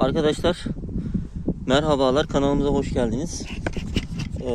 Arkadaşlar merhabalar kanalımıza hoş geldiniz. Ee,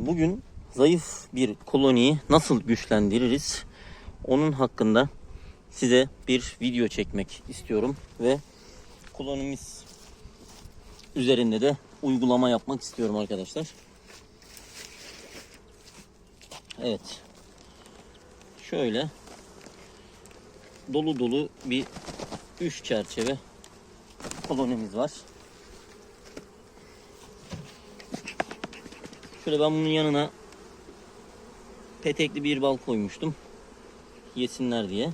bugün zayıf bir koloniyi nasıl güçlendiririz onun hakkında size bir video çekmek istiyorum ve kolonimiz üzerinde de uygulama yapmak istiyorum arkadaşlar. Evet. Şöyle dolu dolu bir üç çerçeve kolonimiz var. Şöyle ben bunun yanına petekli bir bal koymuştum. Yesinler diye.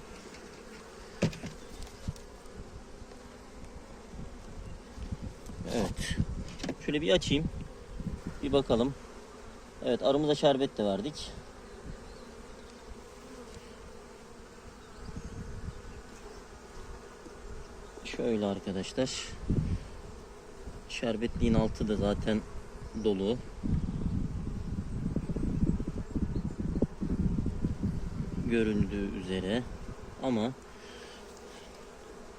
Evet. Şöyle bir açayım. Bir bakalım. Evet aramıza şerbet de verdik. Şöyle arkadaşlar. Şerbetliğin altı da zaten dolu. Görüldüğü üzere. Ama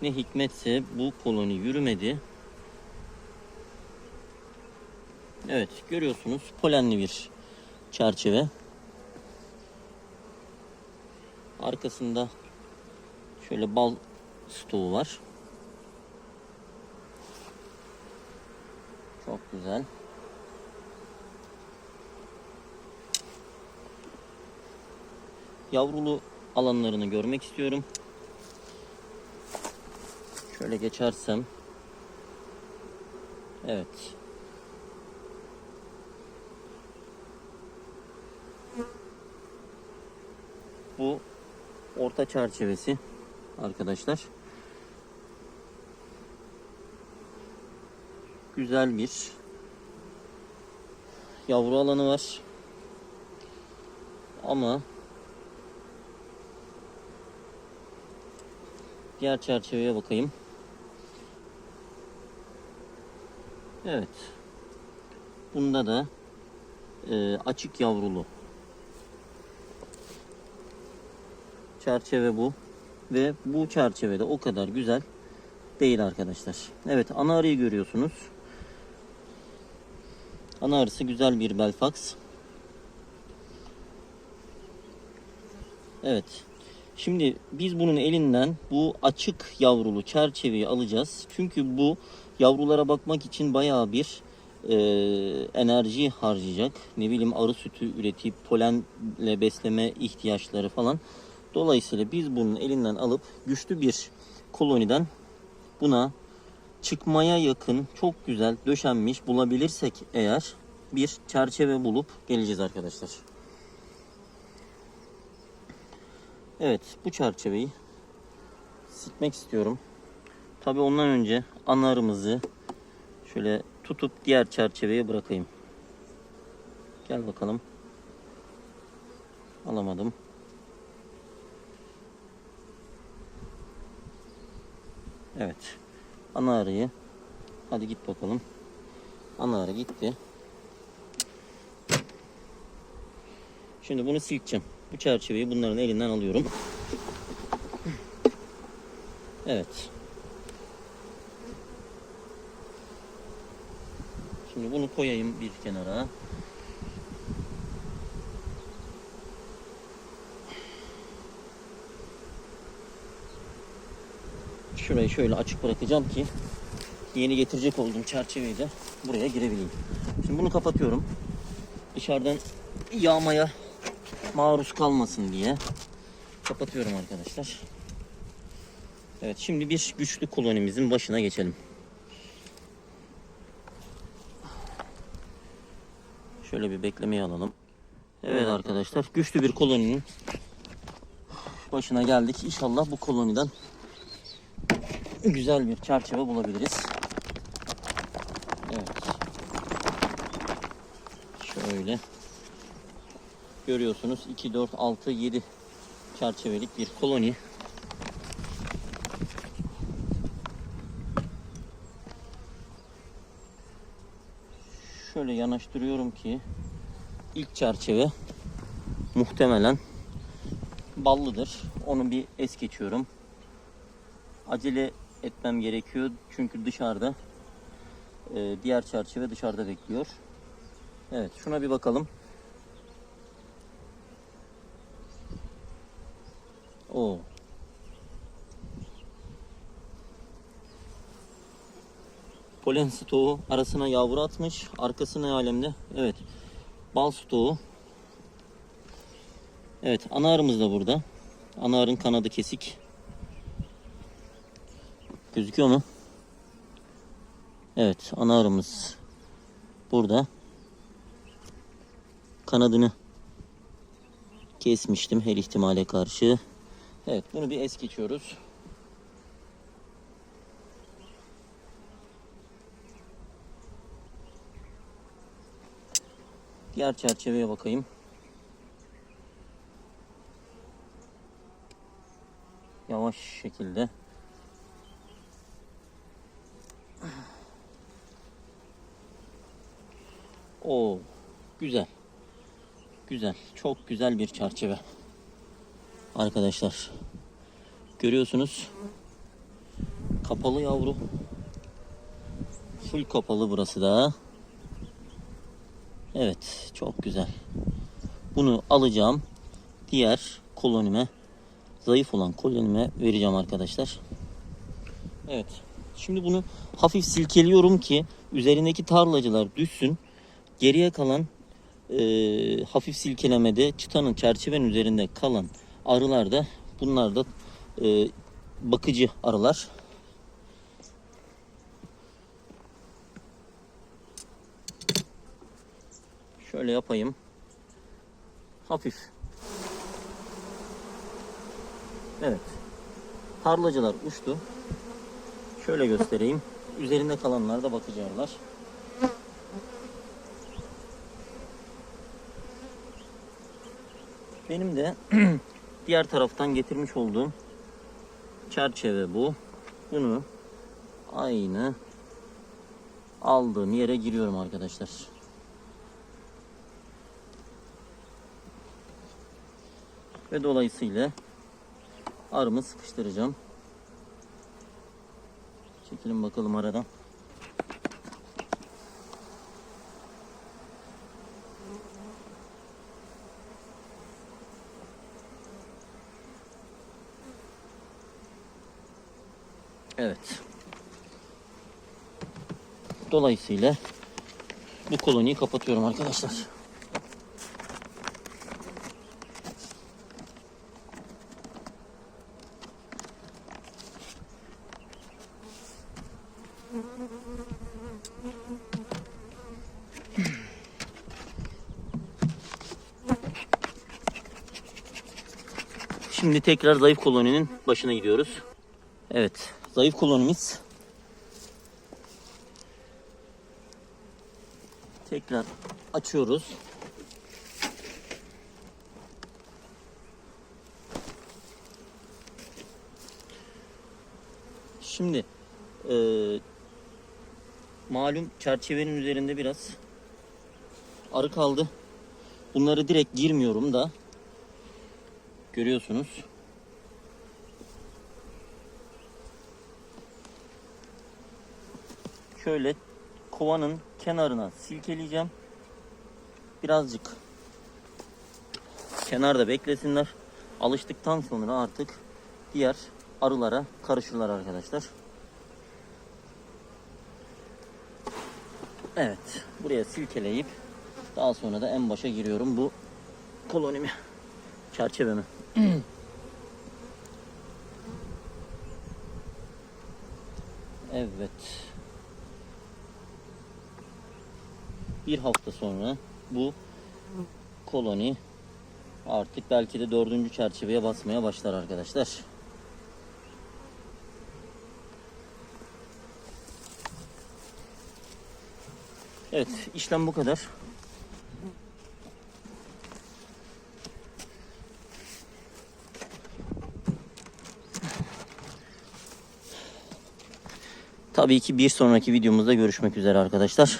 ne hikmetse bu koloni yürümedi. Evet görüyorsunuz polenli bir çerçeve. Arkasında şöyle bal stoğu var. Çok güzel. Yavrulu alanlarını görmek istiyorum. Şöyle geçersem. Evet. Bu orta çerçevesi arkadaşlar. Güzel bir yavru alanı var. Ama diğer çerçeveye bakayım. Evet. Bunda da e, açık yavrulu çerçeve bu ve bu çerçevede o kadar güzel değil arkadaşlar. Evet ana arıyı görüyorsunuz. Ana arısı güzel bir belfax. Evet. Şimdi biz bunun elinden bu açık yavrulu çerçeveyi alacağız. Çünkü bu yavrulara bakmak için bayağı bir e, enerji harcayacak. Ne bileyim arı sütü üretip polenle besleme ihtiyaçları falan. Dolayısıyla biz bunun elinden alıp güçlü bir koloniden buna çıkmaya yakın çok güzel döşenmiş bulabilirsek eğer bir çerçeve bulup geleceğiz arkadaşlar. Evet bu çerçeveyi silmek istiyorum. Tabi ondan önce anarımızı şöyle tutup diğer çerçeveye bırakayım. Gel bakalım. Alamadım. Evet. Ana arıyı. Hadi git bakalım. Ana arı gitti. Şimdi bunu sileceğim. Bu çerçeveyi bunların elinden alıyorum. Evet. Şimdi bunu koyayım bir kenara. Şurayı şöyle açık bırakacağım ki yeni getirecek olduğum çerçeveyi de buraya girebileyim. Şimdi bunu kapatıyorum. Dışarıdan yağmaya maruz kalmasın diye kapatıyorum arkadaşlar. Evet şimdi bir güçlü kolonimizin başına geçelim. Şöyle bir beklemeye alalım. Evet arkadaşlar güçlü bir koloninin başına geldik. İnşallah bu koloniden güzel bir çerçeve bulabiliriz. Evet. Şöyle. Görüyorsunuz 2, 4, 6, 7 çerçevelik bir koloni. Şöyle yanaştırıyorum ki ilk çerçeve muhtemelen ballıdır. Onu bir es geçiyorum. Acele etmem gerekiyor çünkü dışarıda Ee, diğer çerçeve dışarıda bekliyor. Evet şuna bir bakalım. Oo. Polen stoğu arasına yavru atmış. Arkası ne alemde? Evet. Bal stoğu. Evet ana arımız da burada. Ana arın kanadı kesik. Gözüküyor mu? Evet ana burada. Kanadını kesmiştim her ihtimale karşı. Evet bunu bir es geçiyoruz. Diğer çerçeveye bakayım. Yavaş şekilde. Oo, güzel. Güzel. Çok güzel bir çerçeve. Arkadaşlar. Görüyorsunuz. Kapalı yavru. Full kapalı burası da. Evet, çok güzel. Bunu alacağım. Diğer kolonime, zayıf olan kolonime vereceğim arkadaşlar. Evet. Şimdi bunu hafif silkeliyorum ki üzerindeki tarlacılar düşsün. Geriye kalan e, hafif silkelemede çıtanın çerçevenin üzerinde kalan arılar da bunlar da e, bakıcı arılar. Şöyle yapayım. Hafif. Evet. Tarlacılar uçtu. Şöyle göstereyim. Üzerinde kalanlar da bakıcı arılar. Benim de diğer taraftan getirmiş olduğum çerçeve bu. Bunu aynı aldığım yere giriyorum arkadaşlar. Ve dolayısıyla arımı sıkıştıracağım. Çekelim bakalım aradan. Evet. Dolayısıyla bu koloniyi kapatıyorum arkadaşlar. Şimdi tekrar zayıf koloninin başına gidiyoruz. Evet, zayıf kolonimiz tekrar açıyoruz. Şimdi eee, malum çerçevenin üzerinde biraz arı kaldı. Bunları direkt girmiyorum da görüyorsunuz. Şöyle kovanın kenarına silkeleyeceğim. Birazcık kenarda beklesinler. Alıştıktan sonra artık diğer arılara karışırlar arkadaşlar. Evet. Buraya silkeleyip daha sonra da en başa giriyorum bu kolonimi. Çerçevemi. evet. Bir hafta sonra bu koloni artık belki de dördüncü çerçeveye basmaya başlar arkadaşlar. Evet işlem bu kadar. Tabii ki bir sonraki videomuzda görüşmek üzere arkadaşlar.